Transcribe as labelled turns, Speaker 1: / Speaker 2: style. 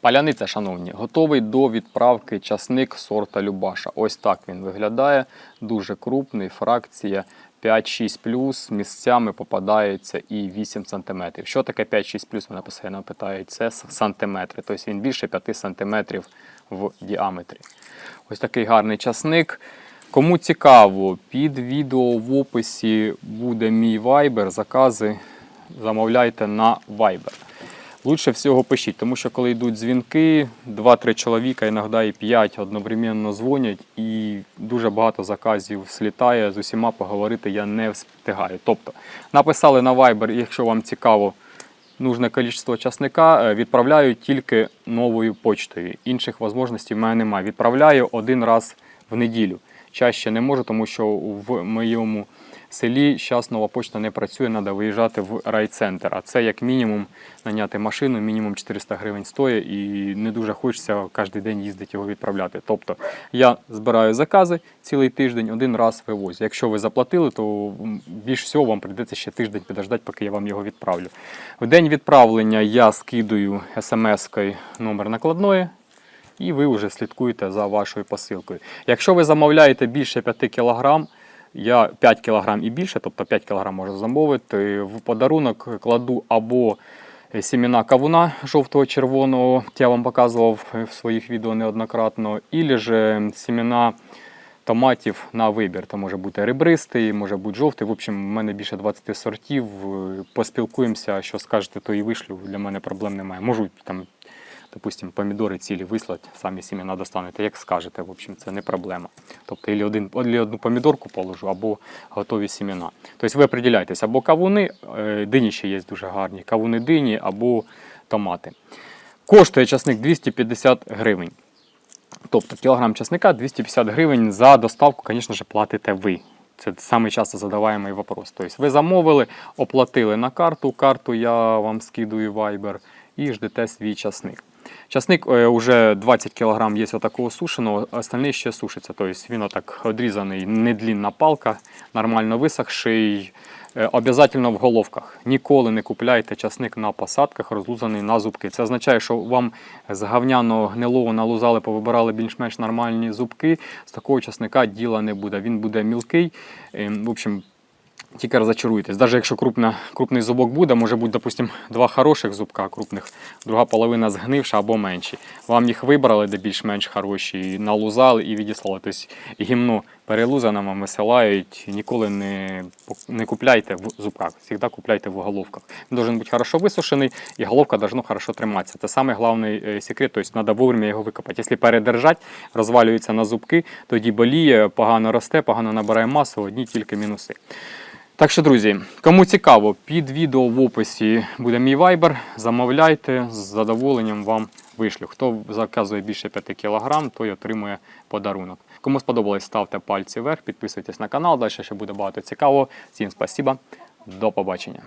Speaker 1: Паляниця, шановні, готовий до відправки часник сорта Любаша. Ось так він виглядає. Дуже крупний, фракція 5-6 місцями попадається і 8 см. Що таке 5-6 Мене постійно питають. Це сантиметри. Тобто він більше 5 см в діаметрі. Ось такий гарний часник. Кому цікаво, під відео в описі буде мій Viber. Закази замовляйте на Viber. Лучше всього пишіть, тому що коли йдуть дзвінки, 2-3 чоловіка, іноді і 5 одновременно дзвонять, і дуже багато заказів слітає. З усіма поговорити я не встигаю. Тобто написали на Viber, якщо вам цікаво нужне кількість часника, е, відправляю тільки новою почтою. Інших можливостей в мене немає. Відправляю один раз в неділю. Чаще не можу, тому що в моєму селі зараз нова почта не працює, треба виїжджати в райцентр. А це як мінімум наняти машину, мінімум 400 гривень стоїть, і не дуже хочеться кожен день їздити його відправляти. Тобто я збираю закази цілий тиждень, один раз вивозю. Якщо ви заплатили, то більш всього вам прийдеться ще тиждень підождати, поки я вам його відправлю. В день відправлення я скидую смс-кою номер накладної. І ви вже слідкуєте за вашою посилкою. Якщо ви замовляєте більше 5 кг, я 5 кг і більше, тобто 5 кг можу замовити, в подарунок кладу або сімена кавуна жовтого червоного, я вам показував в своїх відео неоднократно, і ж сімена томатів на вибір. Це може бути ребристий, може бути жовтий. В общем, в мене більше 20 сортів. Поспілкуємося, що скажете, то і вишлю. Для мене проблем немає. Можу там допустим, помідори цілі вислати, самі сімена достанете, як скажете, в общем, це не проблема. Тобто, або один, або одну помідорку положу, або готові сімена. Тобто ви определяєтесь, або кавуни, е, дині ще є дуже гарні, кавуни дині, або томати. Коштує часник 250 гривень. Тобто кілограм часника 250 гривень за доставку, звісно ж, платите ви. Це самий часто задаваємий вопрос. Тобто ви замовили, оплатили на карту, карту я вам скидую Viber і ждете свій часник. Часник е, уже 20 кг є отакого сушеного, остальний ще сушиться. Тобто він отак одрізаний, недлінна палка, нормально висохший. Е, Обязательно в головках. Ніколи не купляйте часник на посадках, розлузаний на зубки. Це означає, що вам з гавняного гнилого налузали, повибирали більш-менш нормальні зубки. З такого часника діла не буде. Він буде мілкий. Е, В общем, тільки розочаруєтесь. Навіть якщо крупна, крупний зубок буде, може бути, допустим, два хороших зубка крупних, друга половина згнивша або менші. Вам їх вибрали, де більш-менш хороші, налузали і відіслали. Тобто гімно перелузане вам висилають. Ніколи не, не купляйте в зубках, завжди купляйте в головках. Він має бути хорошо висушений і головка должна хорошо триматися. Це самий головний е, секрет, тобто треба вовремя його викопати. Якщо передержати, розвалюється на зубки, тоді боліє, погано росте, погано набирає масу, одні тільки мінуси. Так що, друзі, кому цікаво, під відео в описі буде мій вайбер. Замовляйте, з задоволенням вам вишлю. Хто заказує більше 5 кг, той отримує подарунок. Кому сподобалось, ставте пальці вверх, підписуйтесь на канал. Далі ще буде багато цікавого. Всім спасіба, до побачення.